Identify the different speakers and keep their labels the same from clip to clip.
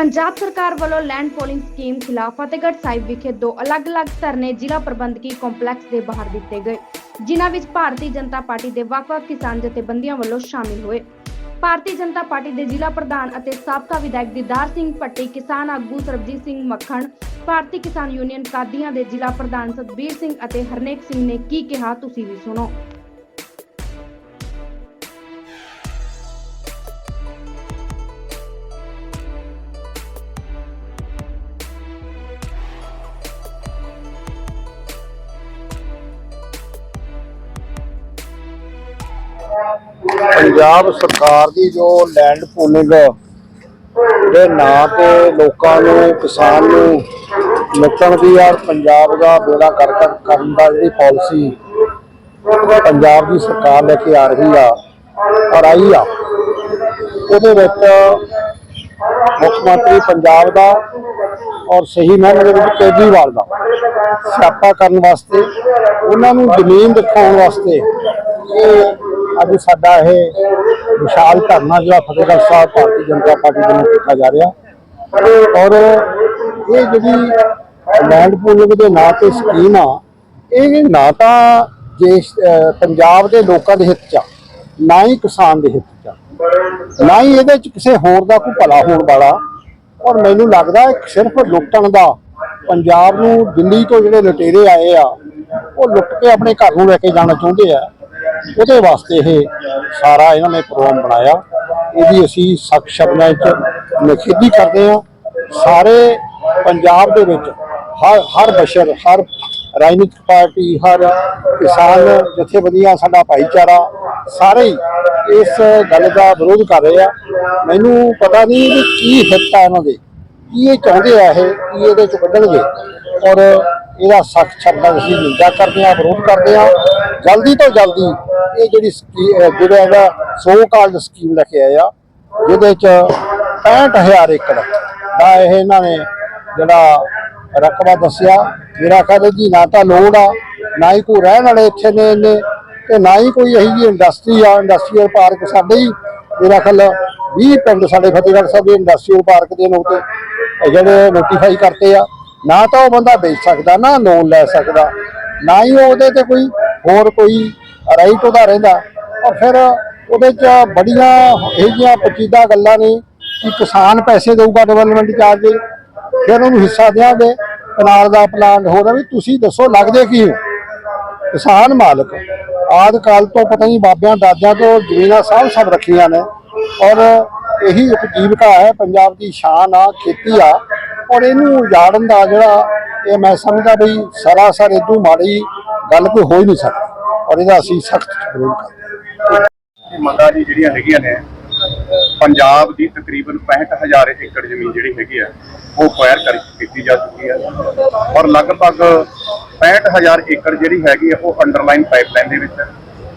Speaker 1: ਪੰਜਾਬ ਸਰਕਾਰ ਵੱਲੋਂ land pooling scheme ਖਿਲਾਫ ਫਤਿਹਗੜ੍ਹ ਸਾਹਿਬ ਵਿਖੇ ਦੋ ਅਲੱਗ-ਅਲੱਗ ਧਰਨੇ ਜ਼ਿਲ੍ਹਾ ਪ੍ਰਬੰਧਕੀ ਕੰਪਲੈਕਸ ਦੇ ਬਾਹਰ ਦਿੱਤੇ ਗਏ, ਜਿਨ੍ਹਾਂ ਵਿੱਚ ਭਾਰਤੀ ਜਨਤਾ ਪਾਰਟੀ ਦੇ ਵੱਖ-ਵੱਖ ਕਿਸਾਨ ਜਥੇਬੰਦੀਆਂ ਵੱਲੋਂ ਸ਼ਾਮਿਲ ਹੋਏ। ਭਾਰਤੀ ਜਨਤਾ ਪਾਰਟੀ ਦੇ ਜ਼ਿਲ੍ਹਾ ਪ੍ਰਧਾਨ ਅਤੇ ਸਾਬਕਾ ਵਿਧਾਇਕ ਦੀਦਾਰ ਸਿੰਘ ਪੱਟੀ ਕਿਸਾਨ ਆਗੂ ਸਰਬਜੀਤ ਸਿੰਘ ਮੱਖਣ, ਭਾਰਤੀ ਕਿਸਾਨ ਯੂਨੀਅਨ ਕਾਦੀਆਂ ਦੇ ਜ਼ਿਲ੍ਹਾ ਪ੍ਰਧਾਨ ਸਤਬੀਰ ਸਿੰਘ ਅਤੇ ਹਰਨੇਕ ਸਿੰਘ ਨੇ ਕੀ ਕਿਹਾ, ਤੁਸੀਂ ਵੀ ਸੁਣੋ।
Speaker 2: ਪੰਜਾਬ ਸਰਕਾਰ ਦੀ ਜੋ ਲੈਂਡ ਪੂਲਿੰਗ ਦੇ ਨਾਂ ਤੇ ਲੋਕਾਂ ਨੂੰ, ਕਿਸਾਨ ਨੂੰ ਲੁੱਟਣ ਦੀ ਆ ਪੰਜਾਬ ਦਾ ਬੇੜਾ ਕਰ ਕਰ ਕਰਨ ਦਾ ਜਿਹੜੀ ਪਾਲਿਸੀ ਪੰਜਾਬ ਦੀ ਸਰਕਾਰ ਲੈ ਕੇ ਆ ਰਹੀ ਆ, ਔਰ ਆਈ ਆ, ਉਹਦੇ ਵਿੱਚ ਮੁੱਖ ਮੰਤਰੀ ਪੰਜਾਬ ਦਾ ਔਰ ਸਹੀ ਮਾਇਨੇ ਦੇ ਵਿੱਚ ਕੇਜਰੀਵਾਲ ਦਾ ਸਿਆਪਾ ਕਰਨ ਵਾਸਤੇ, ਉਹਨਾਂ ਨੂੰ ਜ਼ਮੀਨ ਦਿਖਾਉਣ ਵਾਸਤੇ ਇਹ ਅੱਜ ਸਾਡਾ ਇਹ ਵਿਸ਼ਾਲ ਧਰਨਾ ਜਿਹੜਾ ਫਤਿਹਗੜ੍ਹ ਸਾਹਿਬ ਭਾਰਤੀ ਜਨਤਾ ਪਾਰਟੀ ਵੱਲੋਂ ਕੀਤਾ ਜਾ ਰਿਹਾ। ਔਰ ਇਹ ਜਿਹੜੀ ਲੈਂਡ ਪੂਲਿੰਗ ਦੇ ਨਾਂ ਤੇ ਸਕੀਮ ਆ ਇਹ ਨਾ ਤਾਂ ਦੇਸ਼ ਪੰਜਾਬ ਦੇ ਲੋਕਾਂ ਦੇ ਹਿੱਤ ਚ ਆ, ਨਾ ਹੀ ਕਿਸਾਨ ਦੇ ਹਿੱਤ ਚ ਆ। ਨਾ ਹੀ ਇਹਦੇ ਚ ਕਿਸੇ ਹੋਰ ਦਾ ਕੋਈ ਭਲਾ ਹੋਣ ਵਾਲਾ। ਔਰ ਮੈਨੂੰ ਲੱਗਦਾ ਸਿਰਫ ਲੁੱਟਣ ਦਾ ਪੰਜਾਬ ਨੂੰ ਦਿੱਲੀ ਤੋਂ ਜਿਹੜੇ ਲੁਟੇਰੇ ਆਏ ਆ ਉਹ ਲੁੱਟ ਕੇ ਆਪਣੇ ਘਰ ਨੂੰ ਲੈ ਕੇ ਜਾਣਾ ਚਾਹੁੰਦੇ ਆ। ਉਹਦੇ ਵਾਸਤੇ ਇਹ ਸਾਰਾ ਇਹਨਾਂ ਨੇ ਪ੍ਰੋਗਰਾਮ ਬਣਾਇਆ। ਇਹਦੀ ਅਸੀਂ ਸਖਤ ਸ਼ਬਦਾਂ 'ਚ ਨਿਖੇਧੀ ਕਰਦੇ ਹਾਂ। ਸਾਰੇ ਪੰਜਾਬ ਦੇ ਵਿੱਚ ਹਰ ਹਰ ਬਸ਼ਰ, ਹਰ ਰਾਜਨੀਤਿਕ ਪਾਰਟੀ, ਹਰ ਕਿਸਾਨ, ਜਥੇਬੰਦੀਆਂ, ਸਾਡਾ ਭਾਈਚਾਰਾ ਸਾਰੇ ਹੀ ਇਸ ਗੱਲ ਦਾ ਵਿਰੋਧ ਕਰ ਰਹੇ ਆ। ਮੈਨੂੰ ਪਤਾ ਨਹੀਂ ਵੀ ਕੀ ਹਿੱਤ ਆ ਇਹਨਾਂ ਦੇ। ਕੀ ਇਹ ਚਾਹੁੰਦੇ ਆ ਇਹ, ਕੀ ਇਹਦੇ ਚ ਕੱਢਣਗੇ ਔਰ ਇਹਦਾ ਸਖਤ ਸ਼ਬਦਾਂ ਵਿੱਚ ਅਸੀਂ ਨਿੰਦਾ ਕਰਦੇ ਆ ਵਿਰੋਧ ਕਰਦੇ ਆ ਜਲਦੀ ਤੋਂ ਜਲਦੀ ਇਹ ਜਿਹੜੀ ਸਕੀ- ਜਿਹੜਾ ਹੈਗਾ ਸੋ ਕਾਲਡ ਸਕੀਮ ਲੈ ਕੇ ਆਏ ਆ, ਜਿਹਦੇ ਚ 65000 ਏਕੜ ਦਾ ਇਹ ਇਹਨਾਂ ਨੇ ਜਿਹੜਾ ਰਕਬਾ ਦੱਸਿਆ। ਮੇਰਾ ਖਿਆਲ ਜੀ ਨਾ ਤਾਂ ਲੋੜ ਆ, ਨਾ ਹੀ ਕੋਈ ਰਹਿਣ ਵਾਲੇ ਇੱਥੇ ਨੇ ਇਹਨੇ ਤੇ ਨਾ ਹੀ ਕੋਈ ਇਹੀ ਜੀ ਇੰਡਸਟਰੀ ਆ ਇੰਡਸਟਰੀਅਲ ਪਾਰਕ ਸਾਡੇ ਹੀ। ਮੇਰਾ ਖਿਆਲ 20 ਪਿੰਡ ਸਾਡੇ ਫਤਿਹਗੜ੍ਹ ਸਾਹਿਬ ਦੇ ਇੰਡਸਟਰੀਅਲ ਪਾਰਕ ਦੇ ਲੋਕ ਜਿਹੜੇ ਨੋਟੀਫਾਈ ਕਰਤੇ ਆ। ਨਾ ਤਾਂ ਉਹ ਬੰਦਾ ਵੇਚ ਸਕਦਾ, ਨਾ ਲੋਨ ਲੈ ਸਕਦਾ, ਨਾ ਹੀ ਉਹਦੇ ਤੇ ਕੋਈ ਹੋਰ ਕੋਈ ਰਾਈਟ ਉਹਦਾ ਰਹਿੰਦਾ। ਔਰ ਫਿਰ ਉਹਦੇ ਚ ਬੜੀਆਂ ਇਹੋ ਜਿਹੀਆਂ ਪਚੀਦਾ ਗੱਲਾਂ ਨੇ ਕਿ ਕਿਸਾਨ ਪੈਸੇ ਦੇਊਗਾ ਡਿਵੈਲਪਮੈਂਟ ਚਾਰਜ ਫਿਰ ਉਹਨੂੰ ਹਿੱਸਾ ਦਿਆਂਗੇ ਕਨਾਲ ਦਾ ਪਲਾਨ ਹੋ ਰਿਹਾ ਵੀ ਤੁਸੀਂ ਦੱਸੋ ਲੱਗਦੇ ਕੀ ਹੋ? ਕਿਸਾਨ ਮਾਲਕ, ਆਦ ਕਾਲ ਤੋਂ ਪਤਾ ਨਹੀਂ ਬਾਬਿਆਂ ਦਾਦਿਆਂ ਤੋਂ ਜ਼ਮੀਨਾਂ ਸਭ ਸਭ ਰੱਖੀਆਂ ਨੇ। ਔਰ ਇਹੀ ਉਪਜੀਵਕਾ ਹੈ, ਪੰਜਾਬ ਦੀ ਸ਼ਾਨ ਆ, ਖੇਤੀ ਆ। ਔਰ ਇਹਨੂੰ ਉਜਾੜਨ ਦਾ ਜਿਹੜਾ ਇਹ ਮੈਂ ਸਮਝਦਾ ਵੀ ਸਰਾਸਰ ਇਦੋਂ ਮਾੜੀ ਗੱਲ ਕੋਈ ਹੋ ਹੀ ਨਹੀਂ ਸਕਦੀ ਔਰ ਇਹਦਾ ਅਸੀਂ ਸਖਤ ਵਿਰੋਧ ਕਰਦੇ ਹਾਂ।
Speaker 3: ਮੰਗਾਂ ਜੀ ਜਿਹੜੀਆਂ ਹੈਗੀਆਂ ਨੇ, ਪੰਜਾਬ ਦੀ ਤਕਰੀਬਨ 65000 ਏਕੜ ਜ਼ਮੀਨ ਜਿਹੜੀ ਹੈਗੀ ਆ, ਉਹ ਅਕਵਾਇਰ ਕਰ ਕੀਤੀ ਜਾ ਚੁੱਕੀ ਹੈ ਔਰ ਲਗਭਗ 65000 ਏਕੜ ਜਿਹੜੀ ਹੈਗੀ ਆ, ਉਹ ਅੰਡਰਲਾਈਨ ਪਾਈਪਲਾਈਨ ਦੇ ਵਿੱਚ ਹੈ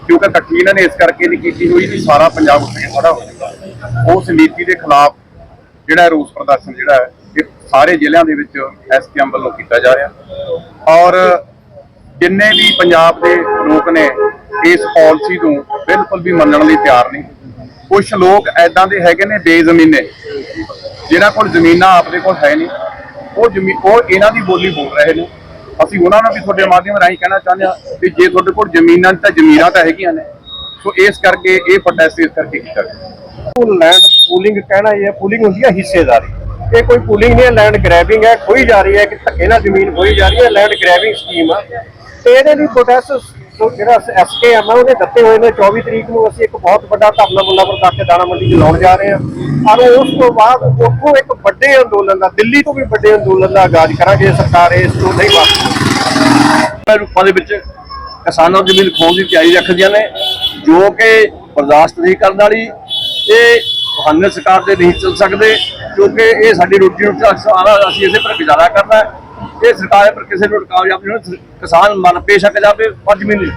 Speaker 3: ਕਿਉਂਕਿ ਇਕੱਠੀ ਇਹਨਾਂ ਨੇ ਇਸ ਕਰਕੇ ਨਹੀਂ ਕੀਤੀ ਹੋਈ ਕਿ ਸਾਰਾ ਪੰਜਾਬ ਉੱਤੇ ਖੜਾ ਹੋ ਜਾਊਗਾ। ਉਸ ਨੀਤੀ ਦੇ ਖਿਲਾਫ ਜਿਹੜਾ ਰੋਸ ਪ੍ਰਦਰਸ਼ਨ ਜਿਹੜਾ ਹੈ ਸਾਰੇ ਜ਼ਿਲ੍ਹਿਆਂ ਦੇ ਵਿੱਚ ਐਸਕੇਐਮ ਵੱਲੋਂ ਕੀਤਾ ਜਾ ਰਿਹਾ। ਔਰ ਜਿੰਨੇ ਵੀ ਪੰਜਾਬ ਦੇ ਲੋਕ ਨੇ, ਇਸ ਪਾਲਿਸੀ ਨੂੰ ਬਿਲਕੁਲ ਵੀ ਮੰਨਣ ਲਈ ਤਿਆਰ ਨਹੀਂ। ਕੁਝ ਲੋਕ ਐਦਾਂ ਦੇ ਹੈਗੇ ਨੇ ਬੇਜ਼ਮੀਨੇ, ਜਿਨ੍ਹਾਂ ਕੋਲ ਜ਼ਮੀਨਾਂ ਆਪਦੇ ਕੋਲ ਹੈ ਨਹੀਂ। ਉਹ ਜ਼ਮੀਨ ਉਹ ਇਹਨਾਂ ਦੀ ਬੋਲੀ ਬੋਲ ਰਹੇ ਨੇ। ਅਸੀਂ ਉਹਨਾਂ ਨੂੰ ਵੀ ਤੁਹਾਡੇ ਮਾਧਿਅਮ ਰਾਹੀਂ ਕਹਿਣਾ ਚਾਹੁੰਦੇ ਹਾਂ ਕਿ ਜੇ ਤੁਹਾਡੇ ਕੋਲ ਜ਼ਮੀਨਾਂ ਤਾਂ ਜ਼ਮੀਨਾਂ ਤਾਂ ਹੈਗੀਆਂ ਨੇ। ਸੋ ਇਸ ਕਰਕੇ ਇਹ ਪ੍ਰੋਟੈਸਟ ਇਸ ਕਰਕੇ ਕੀਤਾ ਗਿਆ।
Speaker 4: ਲੈਂਡ ਪੂਲਿੰਗ ਕਹਿਣਾ ਇਹ ਹੈ ਪੂਲਿੰਗ ਹੁੰਦੀ ਹੈ ਹਿੱਸੇਦਾਰੀ। ਇਹ ਕੋਈ ਪੂਲਿੰਗ ਨਹੀਂ ਹੈ ਲੈਂਡ ਗ੍ਰੈਬਿੰਗ ਹੈ, ਖੋਈ ਜਾ ਰਹੀ ਹੈ, ਕਿ ਧੱਕੇ ਨਾਲ ਜ਼ਮੀਨ ਖੋਈ ਜਾ ਰਹੀ ਹੈ ਲੈਂਡ ਗ੍ਰੈਬਿੰਗ ਸਕੀਮ ਆ। ਤੇ ਇਹਦੇ ਲਈ ਪ੍ਰੋਟੈਸਟ ਜਿਹੜਾ ਐਸਕੇਐਮ ਹੈ ਉਹਨੇ ਦਿੱਤੇ ਹੋਏ ਨੇ 24 ਤਰੀਕ ਨੂੰ ਅਸੀਂ ਇੱਕ ਬਹੁਤ ਵੱਡਾ ਧਰਨਾ ਮੁੱਲਾਪੁਰ ਤੱਕ ਦਾਣਾ ਮੰਡੀ ਚ ਲਾਉਣ ਜਾ ਰਹੇ ਹਾਂ। ਔਰ ਉਸ ਤੋਂ ਬਾਅਦ ਉੱਥੋਂ ਇੱਕ ਵੱਡੇ ਅੰਦੋਲਨ ਦਾ, ਦਿੱਲੀ ਤੋਂ ਵੀ ਵੱਡੇ ਅੰਦੋਲਨ ਦਾ ਆਗਾਜ਼ ਕਰਾਂਗੇ, ਸਰਕਾਰ ਇਸ ਤੋਂ ਨਹੀਂ ਵਾਪਸ
Speaker 5: ਰੂਪਾਂ ਦੇ ਵਿੱਚ ਕਿਸਾਨਾਂ ਦੀ ਜ਼ਮੀਨ ਖੋਣ ਦੀ ਤਿਆਰੀ ਰੱਖਦੀਆਂ ਨੇ, ਜੋ ਕਿ ਬਰਦਾਸ਼ਤ ਨਹੀਂ ਕਰਨ ਵਾਲੀ ਇਹ ਬਹਾਨੇ ਸਰਕਾਰ ਦੇ ਨਹੀਂ ਚੱਲ ਸਕਦੇ, ਕਿਉਂਕਿ ਇਹ ਸਾਡੀ ਰੋਟੀ ਰੋਟੀ ਦਾ ਸਾਰਾ ਅਸੀਂ ਇਸੇ ਪਰ ਗੁਜ਼ਾਰਾ ਕਰਨਾ ਹੈ। ਇਹ ਸਰਕਾਰ ਪਰ ਕਿਸੇ ਨੂੰ ਕਾਮਯਾਬ ਨਹੀਂ ਕਿਸਾਨ ਮਨ ਪੇਸ਼ ਆ ਕੇ ਜਾਵੇ ਪਰ ਜ਼ਮੀਨ ਨਹੀਂ